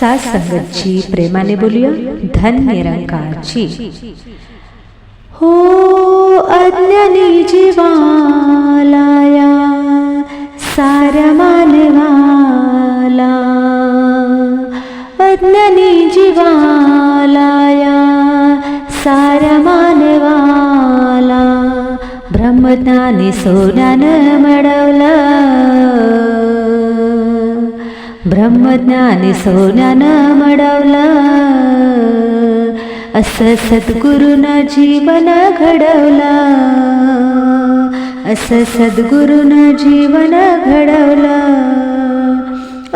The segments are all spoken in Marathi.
सात संगतची प्रेमाने बोलूया. धन निरंकारची. हो अज्ञानी जीवालाया साऱ्या मानवाला. अज्ञानी जीवालाया साऱ्या मानवाला. ब्रह्मज्ञानी सोन्यानं मडवलं ब्रह्मज्ञानी सोन्यानं मडवला असं सद्गुरुनं जीवन घडवला. असं सद्गुरुनं जीवन घडवलं.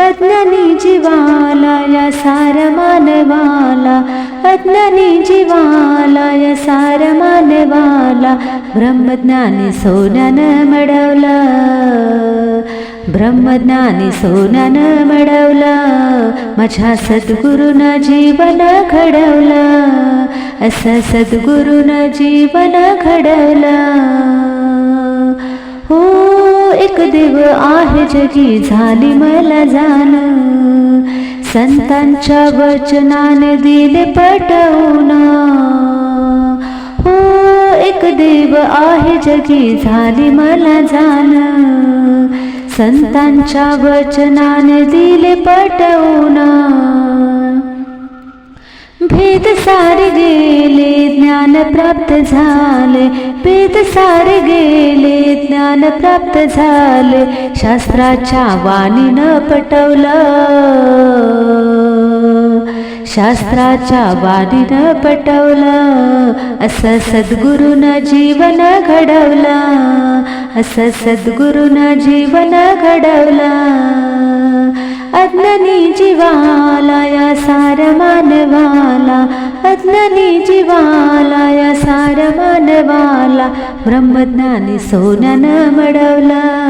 अज्ञानी जीवाला या सार मानवाला अज्ञानी जीवाला या सार मानवाला ब्रह्मज्ञानी सोन्यानं मडवलं. ब्रह्मज्ञानी सोन्यानं मिळवलं माझ्या सद्गुरुनं जीवन घडवलं असं सद्गुरुनं जीवन घडवलं. हो एक देव आहे जगी झाली मला जाण. संतांच्या वचनाने दिले पटवून. हो एक देव आहे जगी झाली मला जाण. संतांच्या वचनाने दिले पटवून. भेद सारे गेले ज्ञान प्राप्त झाले. भेद सारे गेले ज्ञान प्राप्त झाले. शास्त्राच्या वाणीनं पटवलं. शास्त्राच्या वाणीनं पटवलं. असं सद्गुरुनं जीवन घडवलं. असं सद्गुरुनं जीवन घडवलं. अज्ञानी जीवाला या सार मानवाला. अज्ञानी जीवाला या सार मानवाला. ब्रह्मज्ञानी सोन्यानं मडवलं.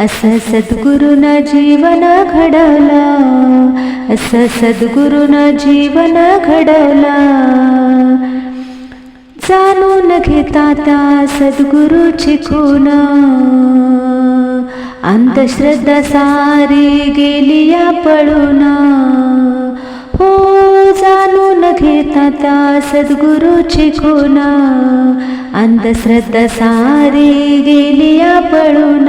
असं सद्गुरुन जीवन घडवलं. असं सद्गुरुन जीवन घडवलं. जाणून घेता त्या सद्गुरूची चिकून अंधश्रद्धा सारी गेली या पळून. हो जाणून घेता त्या सद्गुरूची चिकून अंधश्रद्धा सारी गेली या पळून.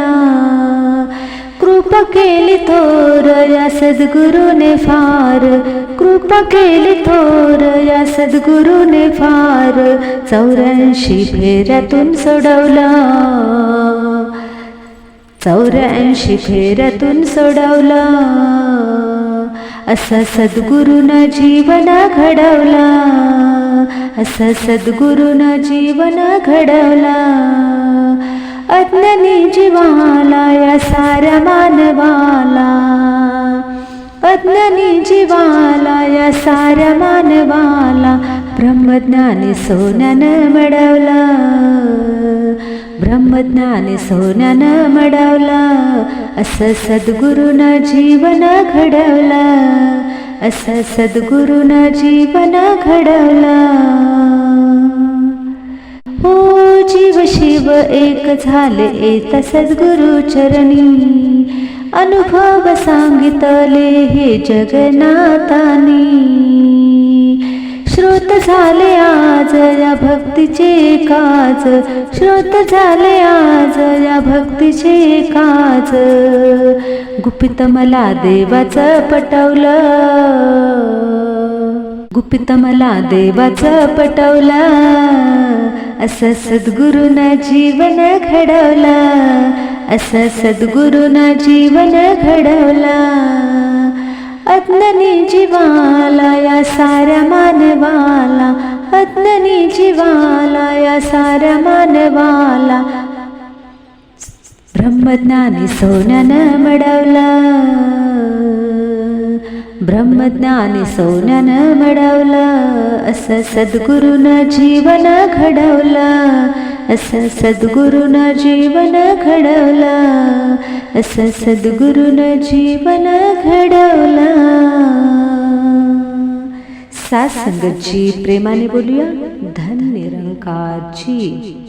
कृपा केली थोर या सद्गुरूने फार. कृपा केली थोर या सद्गुरूने फार. चौऱ्याऐंशी फेऱ्यातून सोडवला. चौऱ्याऐंशी फेऱ्यातून सोडवला. असा सद्गुरुनं जीवन घडवला. असा सद्गुरून जीवन घडवला. अज्ञानी जीवाला या साऱ्या मानवाला. अज्ञानी जीवाला या साऱ्या मानवाला. ब्रह्मज्ञानी सोन्यानं मिळवलं. ब्रह्मज्ञानी सोन्यानं मिळवलं. असं सद्गुरुनं जीवन घडवलं. असं सद्गुरुनं जीवन घडवलं. शिव एक झाले येत सद्गुरु चरणी. अनुभव सांगितले हे जगन्नाथानी. श्रोत झाले आज या भक्तीचे काज. श्रोत झाले आज या भक्तीचे काज. गुपित मला देवाचं पटवलं. गुपित मला देवाचं पटवलं. असं सद्गुरुनं जीवन घडवलं असं सद्गुरुनं जीवन घडवलं. अज्ञानी जीवाला या साऱ्या मानवाला अज्ञानी जीवाला या साऱ्या मानवाला. ब्रह्मज्ञानी सोन्यानं मिळवलं. ब्रह्मज्ञानी सोन्यानं मिळवलं असं सद्गुरुन जीवन घडवलं असं सद्गुरुनं जीवन घडवलं असं सद्गुरुन जीवन घडवलं. सात संगतची प्रेमाने बोलूया धन निरंकारची